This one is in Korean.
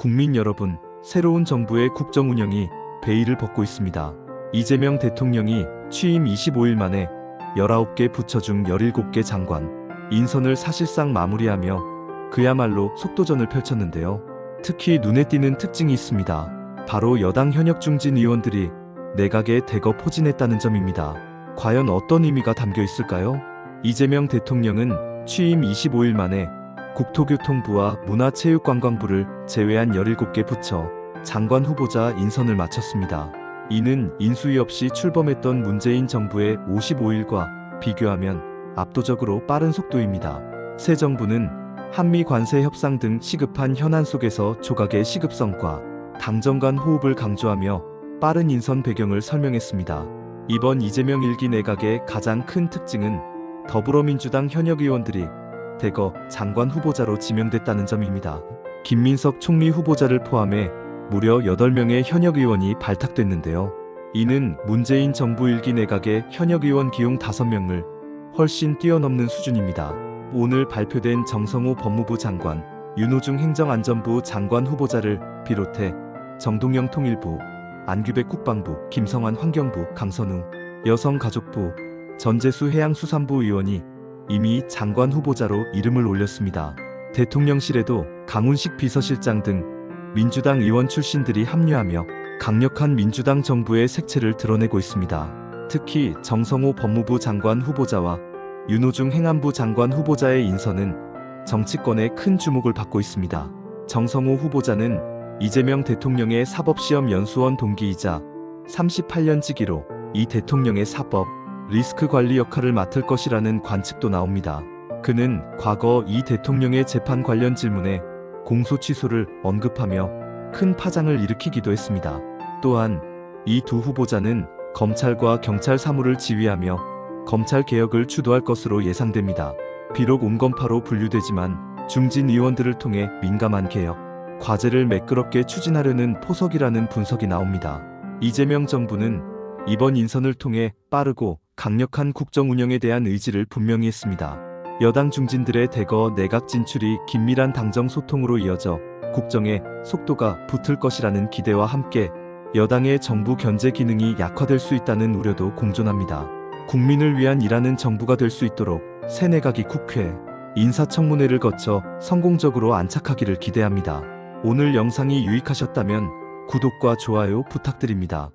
국민 여러분, 새로운 정부의 국정 운영이 베일을 벗고 있습니다. 이재명 대통령이 취임 25일 만에 19개 부처 중 17개 장관, 인선을 사실상 마무리하며 그야말로 속도전을 펼쳤는데요. 특히 눈에 띄는 특징이 있습니다. 바로 여당 현역 중진 의원들이 내각에 대거 포진했다는 점입니다. 과연 어떤 의미가 담겨 있을까요? 이재명 대통령은 취임 25일 만에 국토교통부와 문화체육관광부를 제외한 17개 부처 장관 후보자 인선을 마쳤습니다. 이는 인수위 없이 출범했던 문재인 정부의 55일과 비교하면 압도적으로 빠른 속도입니다. 새 정부는 한미 관세 협상 등 시급한 현안 속에서 조각의 시급성과 당정 간 호흡을 강조하며 빠른 인선 배경을 설명했습니다. 이번 이재명 일기 내각의 가장 큰 특징은 더불어민주당 현역 의원들이 대거 장관 후보자로 지명됐다는 점입니다. 김민석 총리 후보자를 포함해 무려 8명의 현역 의원이 발탁됐는데요. 이는 문재인 정부 일기 내각의 현역 의원 기용 5명을 훨씬 뛰어넘는 수준입니다. 오늘 발표된 정성호 법무부 장관, 윤호중 행정안전부 장관 후보자를 비롯해 정동영 통일부, 안규백 국방부, 김성환 환경부, 강선우 여성가족부, 전재수 해양수산부 의원이 이미 장관 후보자로 이름을 올렸습니다. 대통령실에도 강훈식 비서실장 등 민주당 의원 출신들이 합류하며 강력한 민주당 정부의 색채를 드러내고 있습니다. 특히 정성호 법무부 장관 후보자와 윤호중 행안부 장관 후보자의 인선은 정치권의 큰 주목을 받고 있습니다. 정성호 후보자는 이재명 대통령의 사법시험 연수원 동기이자 38년 지기로 이 대통령의 사법, 리스크 관리 역할을 맡을 것이라는 관측도 나옵니다. 그는 과거 이 대통령의 재판 관련 질문에 공소 취소를 언급하며 큰 파장을 일으키기도 했습니다. 또한 이 두 후보자는 검찰과 경찰 사무를 지휘하며 검찰 개혁을 주도할 것으로 예상됩니다. 비록 온건파로 분류되지만 중진 의원들을 통해 민감한 개혁, 과제를 매끄럽게 추진하려는 포석이라는 분석이 나옵니다. 이재명 정부는 이번 인선을 통해 빠르고 강력한 국정 운영에 대한 의지를 분명히 했습니다. 여당 중진들의 대거 내각 진출이 긴밀한 당정 소통으로 이어져 국정에 속도가 붙을 것이라는 기대와 함께 여당의 정부 견제 기능이 약화될 수 있다는 우려도 공존합니다. 국민을 위한 일하는 정부가 될 수 있도록 새 내각이 국회, 인사청문회를 거쳐 성공적으로 안착하기를 기대합니다. 오늘 영상이 유익하셨다면 구독과 좋아요 부탁드립니다.